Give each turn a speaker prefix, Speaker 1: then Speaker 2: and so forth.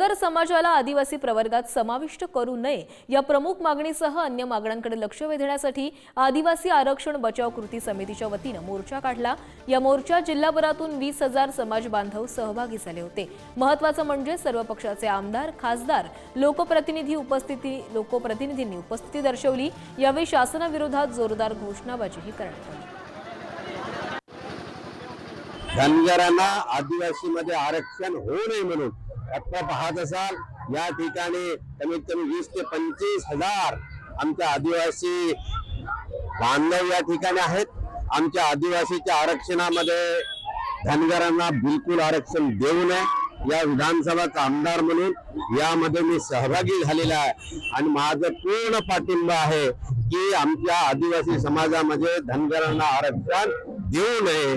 Speaker 1: धनगर समाजाला आदिवासी प्रवर्गात समाविष्ट करू नये या प्रमुख मागणीसह अन्य मागण्यांकडे लक्ष वेधण्यासाठी आदिवासी आरक्षण बचाव कृती समितीच्या वतीनं मोर्चा काढला. या मोर्चात जिल्हाभरातून वीस हजार समाज बांधव सहभागी झाले होते. महत्वाचं म्हणजे सर्व पक्षाचे आमदार खासदार लोकप्रतिनिधी उपस्थिती लोकप्रतिनिधींनी उपस्थिती दर्शवली. यावेळी शासनाविरोधात जोरदार घोषणाबाजीही करण्यात आली.
Speaker 2: धनगरांना आदिवासी मध्ये आरक्षण होऊ नये म्हणून. आता पाहत असाल या ठिकाणी कमीत कमी वीस ते पंचवीस हजार आमच्या आदिवासी बांधव या ठिकाणी आहेत. आमच्या आदिवासीच्या आरक्षणामध्ये धनगरांना बिलकुल आरक्षण देऊ नये. या विधानसभाचा आमदार म्हणून यामध्ये मी सहभागी झालेला आहे. आणि माझं पूर्ण पाठिंबा आहे की आमच्या आदिवासी समाजामध्ये धनगरांना आरक्षण देऊ नये.